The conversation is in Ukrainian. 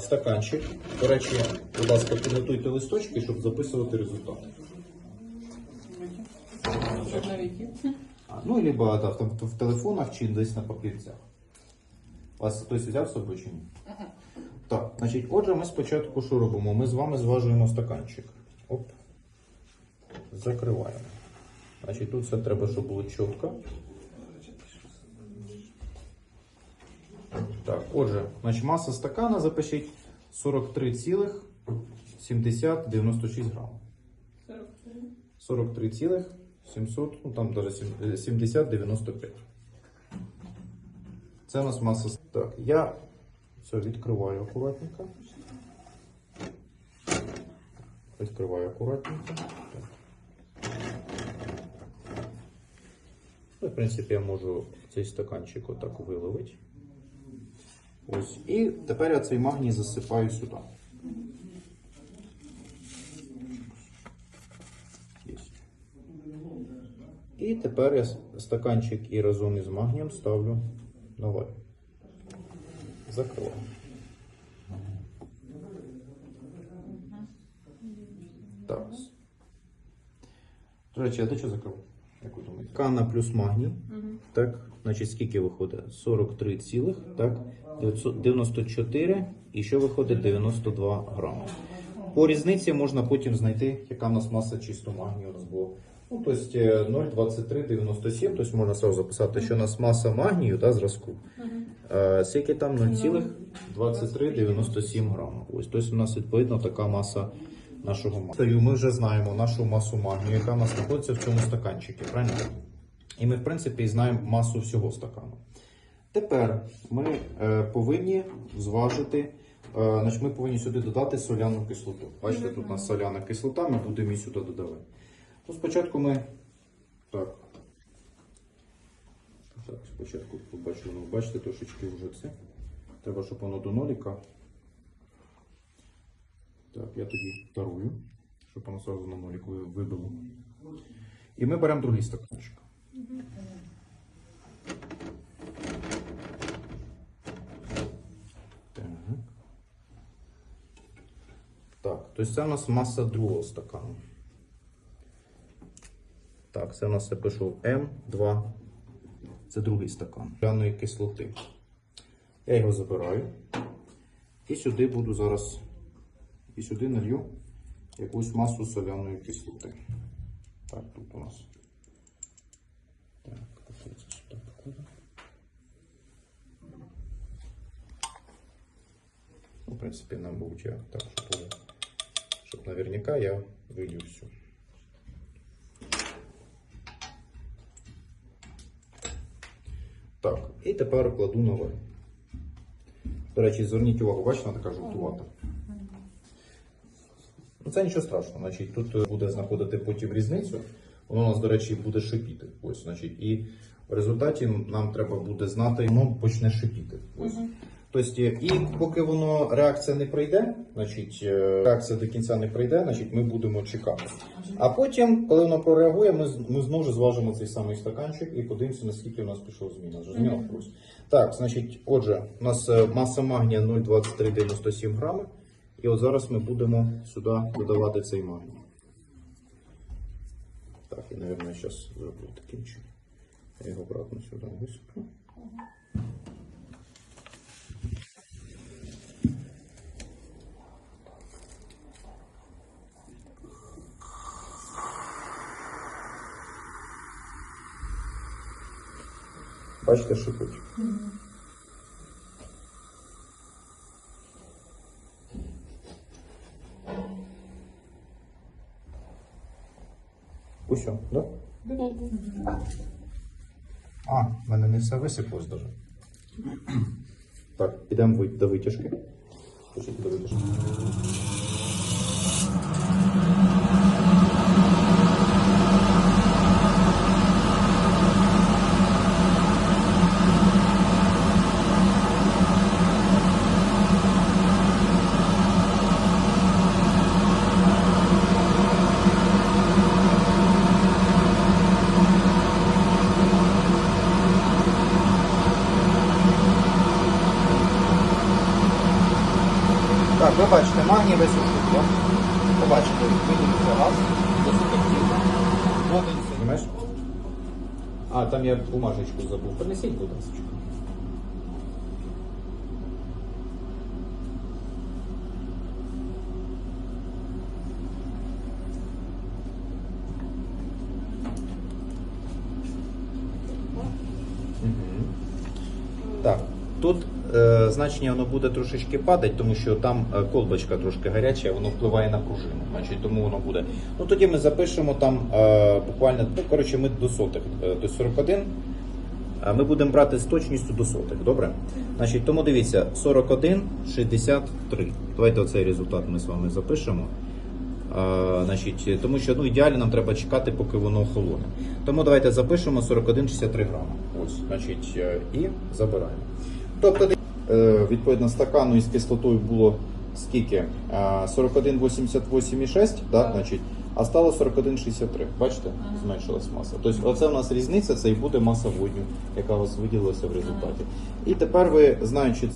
стаканчик. До речі, будь ласка, підготуйте листочки, щоб записувати результат. Ну, либо да, в, в, телефонах чи десь на папірцях. У вас хтось взяв з собою чи ні? Так, значить, отже, ми спочатку що робимо? Ми з вами зважуємо стаканчик. Оп. Закриваємо. Значить, тут все треба, щоб було чітко. Так, отже, значить, маса стакана запишіть 43,7096 грам. 43,700, ну там е, 70,95. Це у нас маса. Так, я все відкриваю акуратненько. Відкриваю акуратненько. Ну, в принципі, я можу цей стаканчик отак виловити. Ось. І тепер я цей магній засипаю сюди. І тепер я стаканчик і разом із магнієм ставлю на варю. Закриваю. Так. До речі, я до чого закрив? Кана плюс магній. Так, значить, скільки виходить? 43 цілих, так, 94 і що виходить 92 грами. По різниці можна потім знайти, яка в нас маса чисто магнію у нас було. Ну, тобто е, 0,2397, тобто можна сразу записати, що у нас маса магнію да, зразку. Е, Скільки там 0,2397 грама. Ось, тобто у нас відповідно така маса нашого магнію. Ми вже знаємо нашу масу магнію, яка у нас знаходиться в цьому стаканчику, правильно? І ми, в принципі, знаємо масу всього стакану. Тепер ми е, повинні зважити, е, значить, ми повинні сюди додати соляну кислоту. Бачите, тут у нас соляна кислота, ми будемо її сюди додавати. То спочатку ми. Так. Так, спочатку побачу, ну, бачите, трошечки вже це. Треба, щоб воно до ноліка. Так, я тоді тарую, щоб воно одразу на ноліку вибило. І ми беремо другий стаканчик. Так. Так, тобто це у нас маса другого стакану. Так, це у нас я пишу М2. Це другий стакан соляної кислоти. Я його забираю. І сюди буду зараз. І сюди налью якусь масу соляної кислоти. Так, тут у нас. Так, це сюди покладу. Ну, в принципі, нам будуть як так, щоб, щоб наверняка я вилью всю. Так, і тепер кладу на варю. До речі, зверніть увагу, бачите, вона така жовтувата. Ну, це нічого страшного. Значить, тут е, буде знаходити потім різницю. Воно у нас, до речі, буде шипіти. Ось, значить, і в результаті нам треба буде знати, воно почне шипіти. Ось. Тобто, е, і поки воно реакція не пройде, значить, е, реакція до кінця не пройде, значить ми будемо чекати. А потім, коли воно прореагує, ми, ми знову ж зважимо цей самий стаканчик і подивимося, наскільки у нас пішов зміна. Зрозуміло? Ось. Так, значить, отже, у нас маса магнія 0,2397 грами. І от зараз ми будемо сюди додавати цей магній. Так, і, мабуть, зараз зроблю таким чином. Я його обратно сюди висиплю. Бачите, шипить. Усьо, да? А, в мене не все висипалось даже. Так, підемо до витяжки. Пишіть до витяжки. Ви бачите, тут, так? Побачите, виділиться газ, досить активно. Водень. А, там я бумажечку забув. Принесіть, будь ласка. Так, тут е, значення воно буде трошечки падати, тому що там е, колбочка трошки гаряча, воно впливає на пружину. Значить, тому воно буде. Ну тоді ми запишемо там е, буквально, ну коротше, ми до сотих, е, до 41. А ми будемо брати з точністю до сотих, добре? Значить, тому дивіться, 41, 63. Давайте оцей результат ми з вами запишемо. А, значить, тому що ну, ідеально нам треба чекати, поки воно охолоне. Тому давайте запишемо 41,63 грама. Ось, значить, е, і забираємо. Тобто, е, відповідно, стакану із кислотою було скільки? Е, 41,88,6, так, значить, а стало 41,63. Бачите? Зменшилась маса. Тобто, оце у нас різниця, це і буде маса водню, яка у вас виділилася в результаті. І тепер ви, знаючи